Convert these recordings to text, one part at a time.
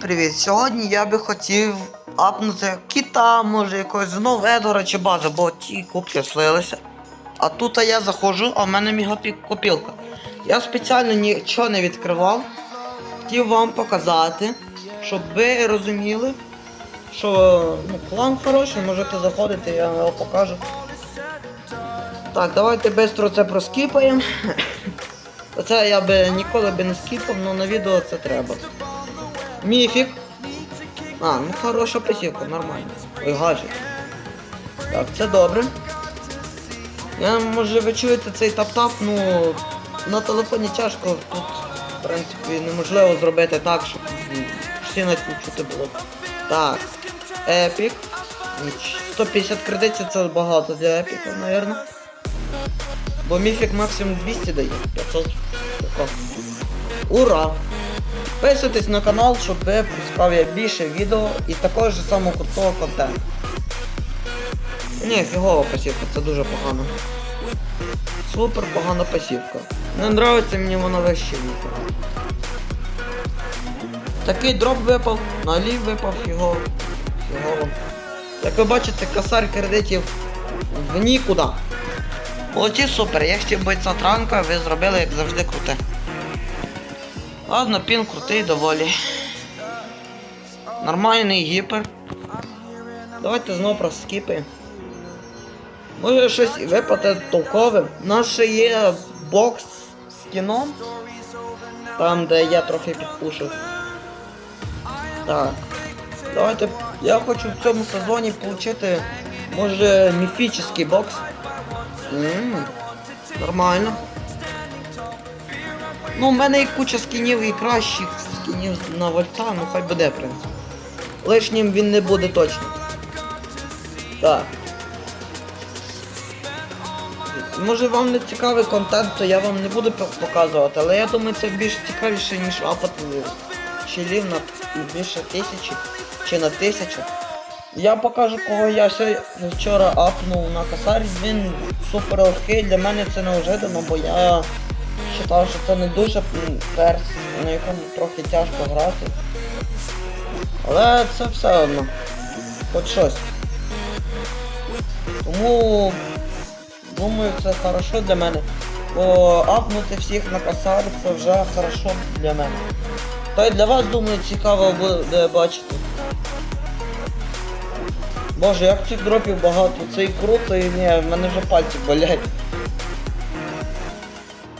привіт! Сьогодні я би хотів апнути кіта, може якогось знову Едора чи база, бо ті кубки слилися. А тут я заходжу, а в мене мігапік копілка. Я спеціально нічого не відкривав. Хотів вам показати, щоб ви розуміли, що ну, план хороший, можете заходити, я вам його покажу. Так, давайте швидко це проскіпаємо. Оце я би ніколи би не скіпав, але на відео це треба. Міфік. А, ну хороша посівка, нормально. Ой, гаджет. Так, це добре. Я, може ви чуєте цей тап-тап, ну на телефоні тяжко, тут, в принципі, неможливо зробити так, щоб всі чути було. Так. Епік. 150 кредитів це багато для епіка, мабуть. Бо міфік максимум 200 дає. 500. Ура! Підписуйтесь на канал, щоб пропускав я більше відео і такого ж самого крутого контенту. Ні, фігова пасівка, це дуже погано. Супер погана пасівка. Не нравиться мені вона вище ніфіга. Такий дроп випав, налів випав фігово. Фігово. Як ви бачите, косарь кредитів в нікуди. Молодці супер, я хотів бойця транка, ви зробили як завжди круте. Ладно, пін крутий доволі. Нормальний гіпер. Давайте знову проскіпаємо. Може щось випаде толкове. У нас ще є бокс з кіном. Там, де я трохи підпушив. Так. Давайте. Я хочу в цьому сезоні отримати, може, міфічний бокс. Ммм, нормально. Ну, у мене і куча скінів і кращих скінів на вольта, ну хай буде, в принципі. Лишнім він не буде точно. Так. Може вам не цікавий контент, то я вам не буду показувати, але я думаю це більш цікавіше, ніж апати щелів на більше тисячі чи на тисячу. Я покажу, кого я вчора апнув на косарі. Він супер легкий, для мене це неожиданно, бо я вважав, що це не дуже перс, на якому трохи тяжко грати. Але це все одно. Хоч щось. Тому думаю це хорошо для мене. Бо апнути всіх на косарі це вже хорошо для мене. Та й для вас, думаю, цікаво буде бачити. Боже, як цих дропів багато, це і круто, і ні, в мене вже пальці болять.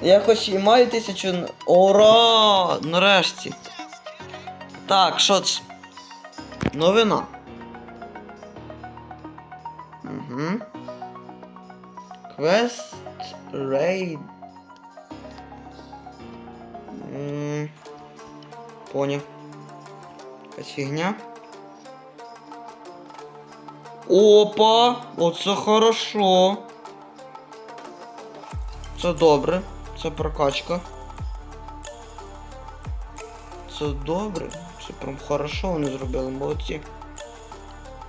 Я хоч і маю тисячу. Ура! Нарешті. Так, що це? Новина. Угу. Квест рейд. М, Поняв. Якась фігня. Опа! Оце хорошо. Це добре. Це прокачка. Це добре. Це прям хорошо вони зробили, молодці.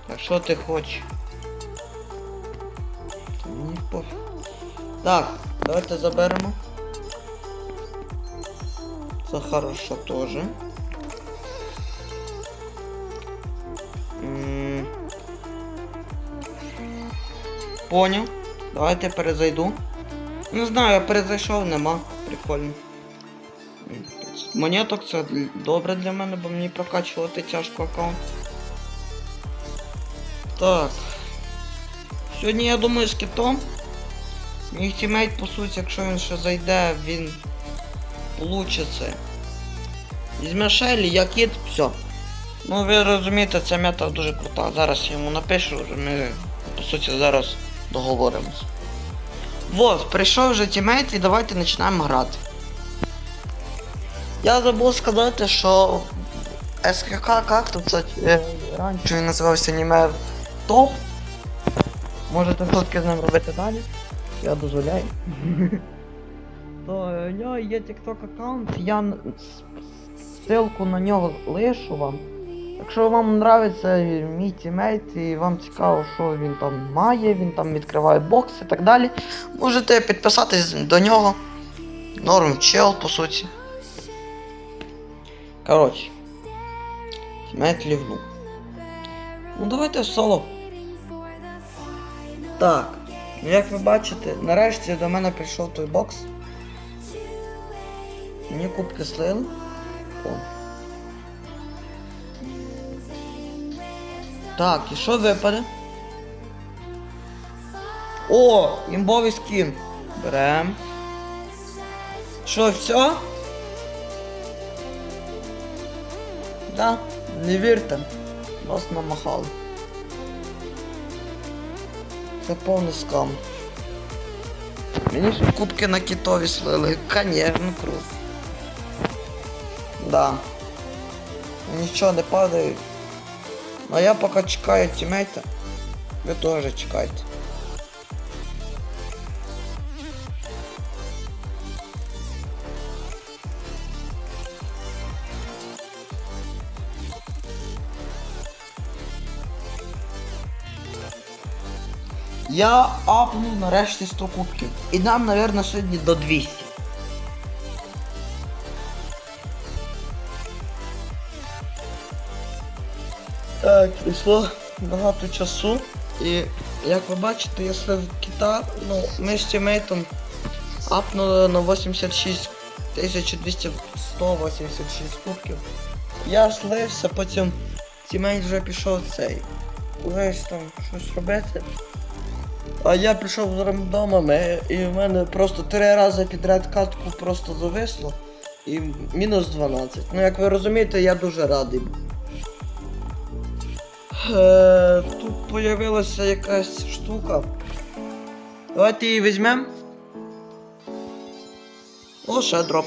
Так що ти хочеш? Так, давайте заберемо. Це хорошо теж. Поняв. Давайте перезайду. Не знаю, я перезайшов, нема. Прикольно. Монеток це добре для мене, бо мені прокачувати тяжко аккаунт. Так. Сьогодні я думаю з китом. Мій тімейт, по суті, якщо він ще зайде, він получить це. Візьме Шелі, я кіт, все. Ну ви розумієте, ця мета дуже крута. Зараз я йому напишу, ми по суті зараз договоримось. Вот, прийшов вже тімейт і давайте починаємо грати. Я забув сказати, що СКК як тут це е, раніше він називався аніме топ. Можете фотки з ним робити далі. Я дозволяю. То е, у нього є TikTok аккаунт, я ссылку на нього лишу вам. Якщо вам нравиться мій тімейт і вам цікаво, що він там має, він там відкриває бокс і так далі, можете підписатись до нього. Норм чел, по суті. Коротше. Тімейт лівнув. Ну давайте в соло. Так. Ну як ви бачите, нарешті до мене прийшов той бокс. Мені кубки слили. Так, і що випаде? О, імбовий скін. Берем. Що, все? Да, не вірте. Вас намахали. Це повний скам. Мені ж кубки на китові слили. Конечно, круто. Да. Нічого не падає. А я поки чекаю тімейта. Ви теж чекайте. Я апнув нарешті 100 кубків. І нам, мабуть, сьогодні до 200. Так, пройшло багато часу. І як ви бачите, я слив кита, ну, ми з тімейтом апнули на 86 1200 186 кубків. Я слився, потім тімейт вже пішов цей. Кудись там щось робити. А я пішов з рандомами і в мене просто три рази підряд катку просто зависло. І мінус 12. Ну як ви розумієте, я дуже радий. Е, тут появилася якась штука. Давайте її візьмемо. О, ще дроп.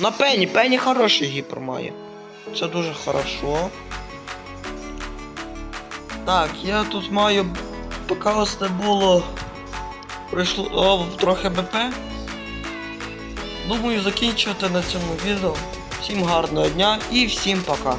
На пені, пені хороший гіпер має. Це дуже хорошо. Так, я тут маю поки ось не було. Прийшло о, трохи БП. Думаю закінчувати на цьому відео. Всім гарного дня і всім пока.